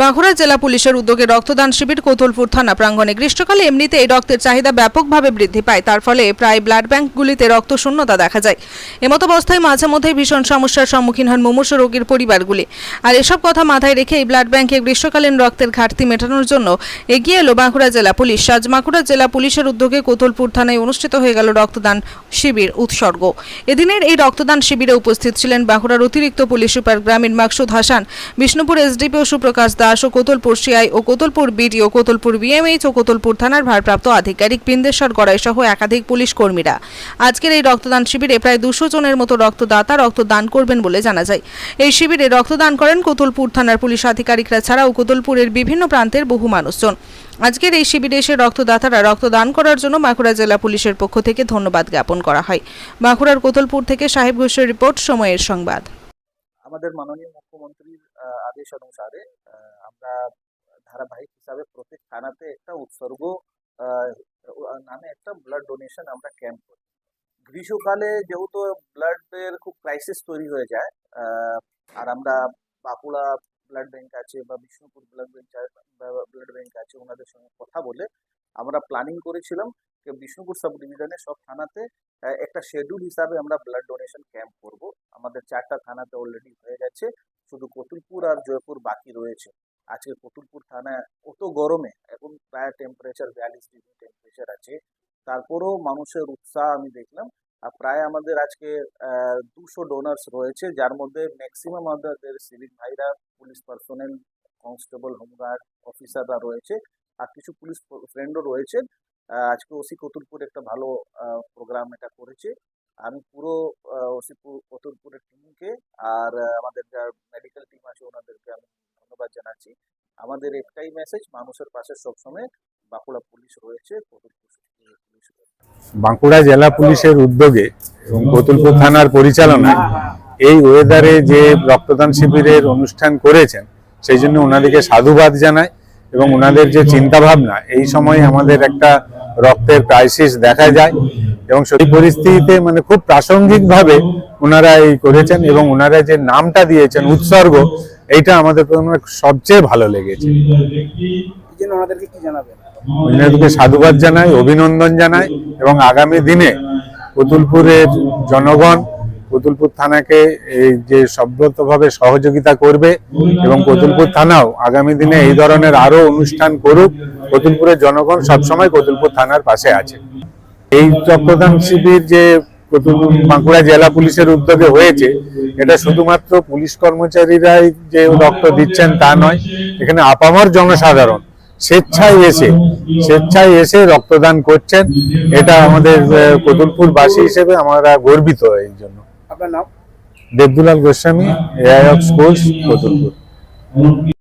বাঁকুড়া জেলা পুলিশের উদ্যোগে রক্তদান শিবির কোতলপুর থানা প্রাঙ্গণে। গ্রীষ্মকালে এমনিতে এই রক্তের চাহিদা ব্যাপকভাবে বৃদ্ধি পায়। তার ফলে প্রায় ব্লাড ব্যাঙ্কগুলিতে রক্ত শূন্যতা দেখা যায়। এমতো অবস্থায় মাঝে মধ্যেই ভীষণ সমস্যার সম্মুখীন হন মুমূর্ষ রোগীর পরিবারগুলি। আর এসব কথা মাথায় রেখে এই ব্লাড ব্যাঙ্কে গ্রীষ্মকালীন রক্তের ঘাটতি মেটানোর জন্য এগিয়ে এলো বাঁকুড়া জেলা পুলিশ। আজ বাঁকুড়া জেলা পুলিশের উদ্যোগে কোতলপুর থানায় অনুষ্ঠিত হয়ে গেল রক্তদান শিবির উৎসর্গ। এদিনের এই রক্তদান শিবিরে উপস্থিত ছিলেন বাঁকুড়ার অতিরিক্ত পুলিশ সুপার গ্রামীণ মাকসুদ হাসান, বিষ্ণুপুর এসডিপিও সুপ্রকাশ দাস ও কোতলপুর সিআই ও কোতলপুর বিডিও, কোতলপুর বিএমএইচ ও কোতলপুর থানার ভারপ্রাপ্ত আধিকারিক বৃন্দেশ্বর গড়াই সহ একাধিক পুলিশ কর্মীরা। আজকের এই রক্তদান শিবিরে প্রায় দুশো জনের মতো রক্তদাতা রক্তদান করবেন বলে জানা যায়। এই শিবিরে রক্তদান করেন কোতলপুর থানার পুলিশ আধিকারিকরা ছাড়াও কোতলপুরের বিভিন্ন প্রান্তের বহু মানুষজন। আজকের এই শিবিরে এসে রক্তদাতারা রক্তদান করার জন্য বাঁকুড়া জেলা পুলিশের পক্ষ থেকে ধন্যবাদ জ্ঞাপন করা হয়। বাঁকুড়ার কোতলপুর থেকে সাহেব ঘোষের রিপোর্ট, সময়ের সংবাদ। আমাদের মাননীয় মুখ্যমন্ত্রীর আদেশ অনুসারে আমরা ধারাবাহিক হিসাবে প্রত্যেক থানাতে একটা উৎসর্গ নামে একটা ব্লাড ডোনেশন আমরা ক্যাম্প করি। গ্রীষ্মকালে যেহেতু ব্লাডের খুব ক্রাইসিস তৈরি হয়ে যায় আর আমরা বাঁকুড়া ব্লাড ব্যাংক আছে বা Bishnupur blood bank blood bank আছে, ওনাদের সঙ্গে কথা বলে আমরা প্ল্যানিং করেছিলাম। বিষ্ণুপুর সাব ডিভিশনের সব থানাতে একটা শেডিউল হিসাবে আমরা ব্লাড ডোনেশন ক্যাম্প করব। আমাদের চারটা থানাতে অলরেডি হয়ে গেছে। শুধু কতুলপুর আর জয়পুর বাকি রয়েছে। আজকে কতুলপুর থানা অত গরমে, এখন প্রায় টেম্পারেচার বিয়াল্লিশ ডিগ্রি টেম্পারেচার আছে। তারপরেও মানুষের উৎসাহ আমি দেখলাম। আর প্রায় আমাদের আজকে দুশো ডোনার্স রয়েছে। যার মধ্যে ম্যাক্সিমাম আমাদের সিভিক ভাইরা পুলিশ পার্সোনেল কনস্টেবল হোমগার্ড অফিসাররা রয়েছে। আর কিছু পুলিশ ফ্রেন্ডও রয়েছেন। আজকে ওসি কতুলপুর একটা ভালো প্রোগ্রাম এটা করেছে। আমি পুরো ওসি কতুলপুরের টিমকে আর আমাদের যা মেডিকেল টিম আছে ওনাদেরকে আমি ধন্যবাদ জানাচ্ছি। আমাদের একটাই মেসেজ মানুষের পাশে সবসময় বাঁকুড়া পুলিশ রয়েছে কতুলপুর পুলিশ রয়েছে। বাঁকুড়া জেলা পুলিশের উদ্যোগে এবং কতুলপুর থানার পরিচালনায় এই ওয়েদারে যে রক্তদান শিবিরের অনুষ্ঠান করেছেন সেই জন্য ওনাদেরকে সাধুবাদ জানাই। এবং ওনাদের যে চিন্তা ভাবনা এই সময় আমাদের একটা রক্তের ক্রাইসিস দেখা যায় এবং সেই পরিস্থিতিতে মানে খুব প্রাসঙ্গিকভাবে ওনারা এই করেছেন এবং ওনারা যে নামটা দিয়েছেন উৎসর্গ এইটা আমাদের প্রথমে সবচেয়ে ভালো লেগেছে। ওনাদেরকে সাধুবাদ জানাই অভিনন্দন জানাই এবং আগামী দিনে পুতুলপুরের জনগণ পুতুলপুর থানাকে এই যে সব্রতভাবে সহযোগিতা করবে এবং কতুলপুর থানাও আগামী দিনে এই ধরনের আরও অনুষ্ঠান করুক কতুলপুরের জনগণ সবসময় কতুলপুর থানার পাশে আছে। এই রক্তদান শিবির যে কতুলপুর বাঁকুড়া জেলা পুলিশের উদ্যোগে হয়েছে, এটা শুধুমাত্র পুলিশ কর্মচারীরাই যে রক্ত দিচ্ছেন তা নয়, এখানে আপামর জনসাধারণ স্বেচ্ছায় এসে স্বেচ্ছায় এসে রক্তদান করছেন। এটা আমাদের কতুলপুরবাসী হিসেবে আমরা গর্বিত এই জন্য। আপনার নাম? Debdulal Goswami AI of schools